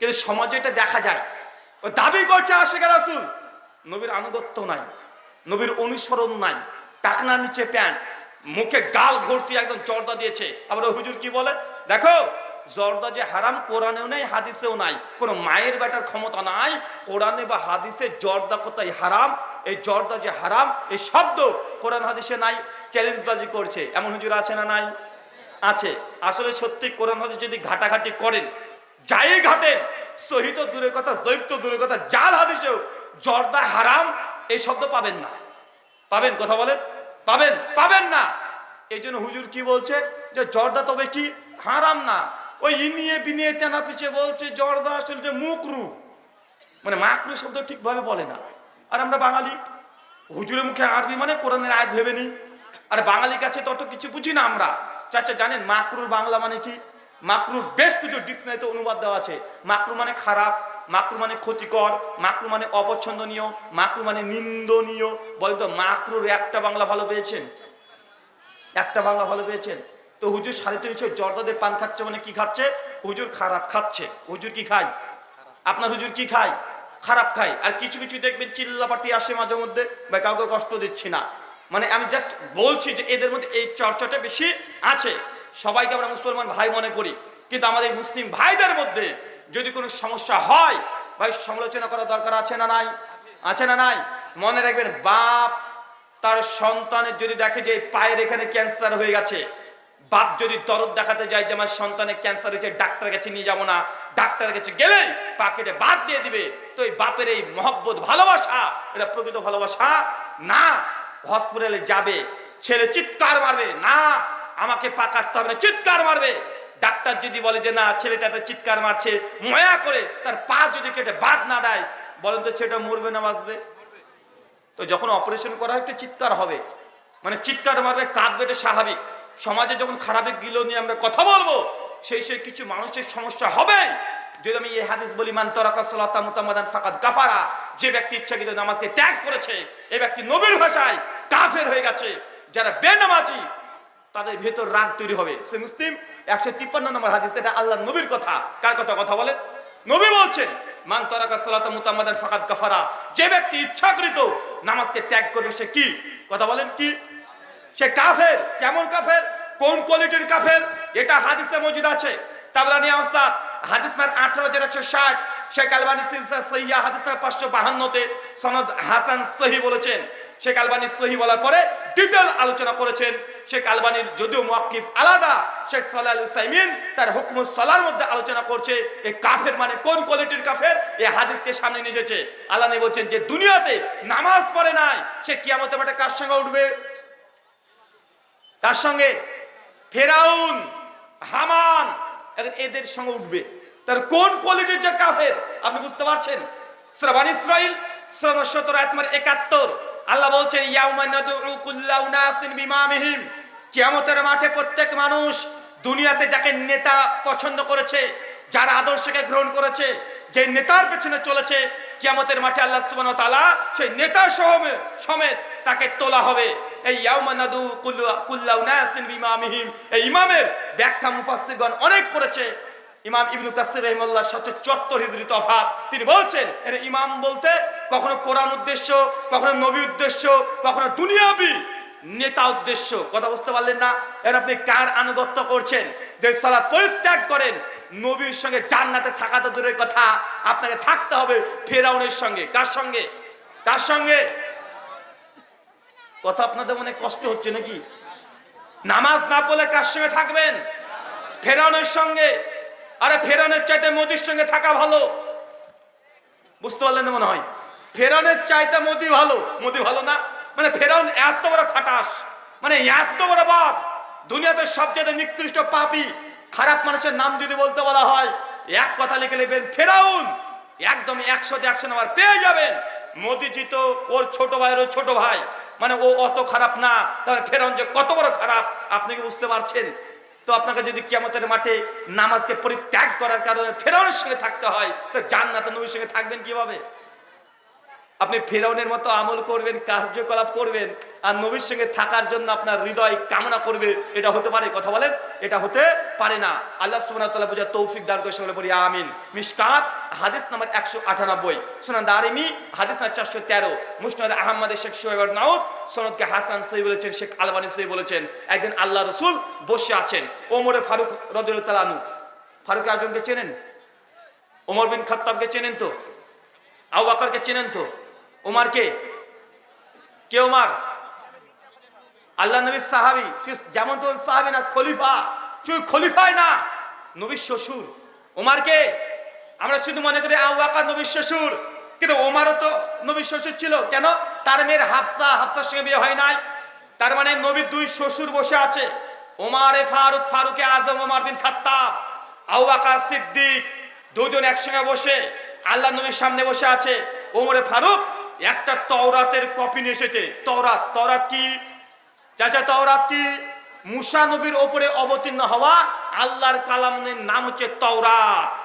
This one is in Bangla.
কিন্তু সমাজে এটা দেখা যায়। ও দাবি করছে আশেখ রাসুল, নবীর আনুগত্য নাই, নবীর অনুসরণ নাই টাকনা নিচে প্যান্ট, মুখে গাল ভর্তি একদম জর্দা দিয়েছে। আবার হুজুর কি বলে? দেখো, জর্দা যে হারাম, কোরআনেও নাই, হাদিসেও নাই। কোনো মায়ের বেটার ক্ষমতা নাই, কোরআনে বা হাদিসে জর্দা কোথায় হারাম, এই জর্দা যে হারাম, এই শব্দ কোরআন হাদিসে নাই, চ্যালেঞ্জবাজি করছে। এমন হুজুর আছে না নাই? আছে। আসলে সত্যি কোরআন হাদিস যদি ঘাটাঘাটি করেন যাই ঘাটেন সহিত দূরের কথা জৈব তো দূরের কথা, জাল হাদিসেও জর্দা হারাম এই শব্দ পাবেন না। পাবেন, কথা বলেন? পাবেন পাবেন না। এই জন্য হুজুর কি বলছে? যে জর্দা তবে কি? হারাম না। ওই ইনিয়ে বিনিয়ে তেনা পিছিয়ে বলছে, জর্দা আসলে মুকরু। মানে মাকরু শব্দ ঠিকভাবে বলে না। আর আমরা বাঙালি, হুজুরের মুখে আরবি মানে কোরআনের আয়াত ভেবে নি আর বাঙালির কাছে তত কিছু বুঝি না আমরা। চাচা, জানেন মাকরুর বাংলা মানে কি? মাকরুর বেশ কিছু ডিকশনারিতে অনুবাদ দেওয়া আছে। মাকরু মানে খারাপ, মাকরু মানে ক্ষতিকর, মাকরু মানে অপছন্দনীয়, মাকরু মানে নিন্দনীয়। বলেন তো, মাকরুর একটা বাংলা ভালো পেয়েছেন? একটা বাংলা ভালো পেয়েছেন? তো হুজুর সাড়ে তিনশো জর্দাদের পান খাচ্ছে মানে কি খাচ্ছে? হুজুর খারাপ খাচ্ছে। হুজুর কি খায়? আপনার হুজুর কি খায়? খারাপ খায়। আর কিছু কিছু দেখবেন চিল্লাপাটি আসে মাঝে মধ্যে, বা কাউকে কষ্ট দিচ্ছি না। মানে আমি জাস্ট বলছি যে এদের মধ্যে এই চর্চাটা বেশি আছে। সবাইকে আমরা মুসলমান ভাই মনে করি। কিন্তু আমাদের মুসলিম ভাইদের মধ্যে যদি কোনো সমস্যা হয়, ভাই, সমালোচনা করা দরকার আছে না নাই? আছে না নাই? মনে রাখবেন, বাপ তার সন্তানের যদি দেখে যে পায়ের এখানে ক্যান্সার হয়ে গেছে, বাপ যদি দরদ দেখাতে যায় যে আমার সন্তানের ক্যান্সার হয়েছে ডাক্তার কাছে নিয়ে যাব না, ডাক্তারের কাছে গেলে পাকেটে বাদ দিয়ে দিবে। তো এই বাপের এই মহব্বত, ভালোবাসা, এটা প্রকৃত ভালোবাসা না। হসপিটালে যাবে, ছেলে চিৎকার মারবে, না। আমাকে পা কাটতে হবে না, চিৎকার মারবে। ডাক্তার যদি বলে যে, না ছেলেটাতে চিৎকার মারছে, ময়া করে তার পা যদি কেটে বাদ না দেয়, বলেন তো ছেলেটা মরবে না বাঁচবে? তো যখন অপারেশন করা হয় একটু চিৎকার হবে মানে চিৎকার মারবে, কাঁদবে, এটা স্বাভাবিক। সমাজে যখন খারাপের গিলো নিয়ে আমরা কথা বলব, সেই সেই কিছু মানুষের সমস্যা হবে। যদি আমি এই হাদিস বলি, মান তরাকা সালাতা মুতামাদান ফাকাদ কাফারা যে ব্যক্তি ইচ্ছাকৃত নামাজকে ত্যাগ করেছে, এই ব্যক্তি নবীর ভাষায় কাফের হয়ে গেছে। যারা বেনামাজি তাদের ভেতর রাগ তৈরি হবে। সে মুসলিম, একশো তিপ্পান্ন নম্বর হাদিস, এটা আল্লাহ নবীর কথা। কার কথা কথা বলেন নবী বলছেন, মান তরাকা সালাতা মুতামাদান ফাকাদ কাফারা। যে ব্যক্তি ইচ্ছাকৃত নামাজকে ত্যাগ করবে, সে কি? কথা বলেন, কি? সে কাফের, কেমন কাফের? কোন কোয়ালিটির কাফের? এটা হাদিসে মজুদ আছে। তাবরানি আওসাদ, হাদিস নার আঠারো হাজার একশো ষাট। শেখ আলবানী সিলসা সহিয়া হাদিস নার পাঁচশো বাহান্নতে সনদ হাসান সহি বলেছেন। শেখ আলবানী সহি বলার পরে ডিটেল আলোচনা করেছেন শেখ আলবানীর যদিও মুয়াক্কিফ আলাদা, শেখ সাল্লাহ সাইমিন তার হুকমুস সলার মধ্যে আলোচনা করছে এই কাফের মানে কোন কোয়ালিটির কাফের? এই হাদিসকে সামনে নিয়ে এসেছে। আল্লাহ নবী বলছেন যে দুনিয়াতে নামাজ পড়ে নাই, সে কিয়ামতের মাঠে কার সঙ্গে উঠবে? তার সঙ্গে ফেরাউন, হামান এখন এদের সঙ্গে উঠবে। তার কোন কোয়ালিটির যে কাফের? আপনি বুঝতে পারছেন? শ্রবান ইসরাইল সতেরো আত্মার একাত্তর। আল্লাহ বলছেন বিমামিহিম। কিয়ামতের মাঠে প্রত্যেক মানুষ দুনিয়াতে যাকে নেতা পছন্দ করেছে, যার আদর্শকে গ্রহণ করেছে, যে নেতার পেছনে চলেছে, কিয়ামতের মাঠে আল্লাহ ওয়া তাআলা সেই নেতা সমেত তাকে তোলা হবে। এই ইয়াউমানাদু কুল্লা উনাসিন বিমামিহিম। এই ইমামের ব্যাখ্যা মুফাসসিরগণ অনেক করেছে। ইমাম ইবনু কাসির রহিমাল্লাহ সাথে চত্বর হিজরি তফাত। তিনি বলছেন, এর ইমাম বলতে কখনো কোরআন উদ্দেশ্য, কখনো নবী উদ্দেশ্য, কখনো দুনিয়াবি নেতা উদ্দেশ্য। কথা বুঝতে পারলেন না? এর আপনি কার আনুগত্য করছেন? যে সালাত পরিত্যাগ করেন, নবীর সঙ্গে জান্নাতে থাকা তো দূরের কথা। আপনাকে থাকতে হবে ফেরাউনের সঙ্গে। কার সঙ্গে? কার সঙ্গে? কথা আপনাদের মনে কষ্ট হচ্ছে নাকি? নামাজ না পড়লে কার সঙ্গে থাকবেন? ফেরাউনের সঙ্গে। আরে ফেরানের চাইতে মোদির সঙ্গে থাকা ভালো। বুঝতে পারলেন মনে হয়? ফেরানের চাইতে মোদি ভালো। মোদি ভালো না? মানে ফেরাউন এত বড় খাটাস। মানে এত বড় বাপ। দুনিয়াতে সবচেয়ে নিকৃষ্ট পাপি। খারাপ মানুষের নাম যদি বলতে বলা হয়, এক কথা লিখে লিখবেন, ফেরাউন! একদম একশোতে একশো নাম্বার পেয়ে যাবেন। মোদিজি তো ওর ছোট ভাইয়ের ছোট ভাই। মানে ও অত খারাপ না। তাহলে ফেরাউন যে কত বড় খারাপ, আপনি কি বুঝতে পারছেন? তো আপনাকে যদি কিয়ামতের মাঠে নামাজকে পরিত্যাগ করার কারণে ফেরানোর সঙ্গে থাকতে হয়, তো জান্নাত নবীর সঙ্গে থাকবেন কীভাবে? আপনি ফেরাউনের মতো আমল করবেন, কার্যকলাপ করবেন, আর নবীর সঙ্গে থাকার জন্য আপনার হৃদয় কামনা করবে, এটা হতে পারে, কথা বলেন, এটা হতে পারে না। আল্লাহ তাআলা বুঝা তৌফিক দান করে, সকলে বলি আমিন। মিশকাত, হাদিস নাম্বার একশো আটানব্বই, সুনান দারিমি, হাদিস নাম্বার চারশো তেরো, মুসনাদ আহমদ, শেখ সোহেব নাউদ সনদকে হাসান সই বলেছেন, শেখ আলবানি সই বলেছেন, একদিন আল্লাহ রসুল বসে আছেন। ওমরে ফারুক রদুল তালানু ফারুক আজমকে চেনেন? ওমর বিন খত্তাবকে চেনেন তো? আবু বাকরকে চেনেন তো? ওমারকে কে? কে ওমার আল্লাহ নবীর সাহাবি। যেমন তো সাহাবি না, খলিফা। শুধু খলিফাই না, নবীর শ্বশুর। ওমারকে আমরা শুধু মনে করি বাকর নবীর শ্বশুর। কিন্তু ওমারও তো নবীর শ্বশুর ছিল। কেন? তার মেয়ের হাফসা, হাফসার সঙ্গে বিয়ে হয় নাই। তার মানে নবীর দুই শ্বশুর বসে আছে। ওমারে ফারুক, ফারুকে আজম ওমার বিন খাত্তাব। বাকর, সিদ্দিক, দুজন একসঙ্গে বসে আল্লাহ নবীর সামনে বসে আছে। ওমরে ফারুক একটা তওরাতের কপি নিয়ে এসেছে। তওরাত। তওরাত কি? চাচা তওরাত কি? মুসা নবীর ওপরে অবতীর্ণ হওয়া আল্লাহর কালামের নাম হচ্ছে তওরাত।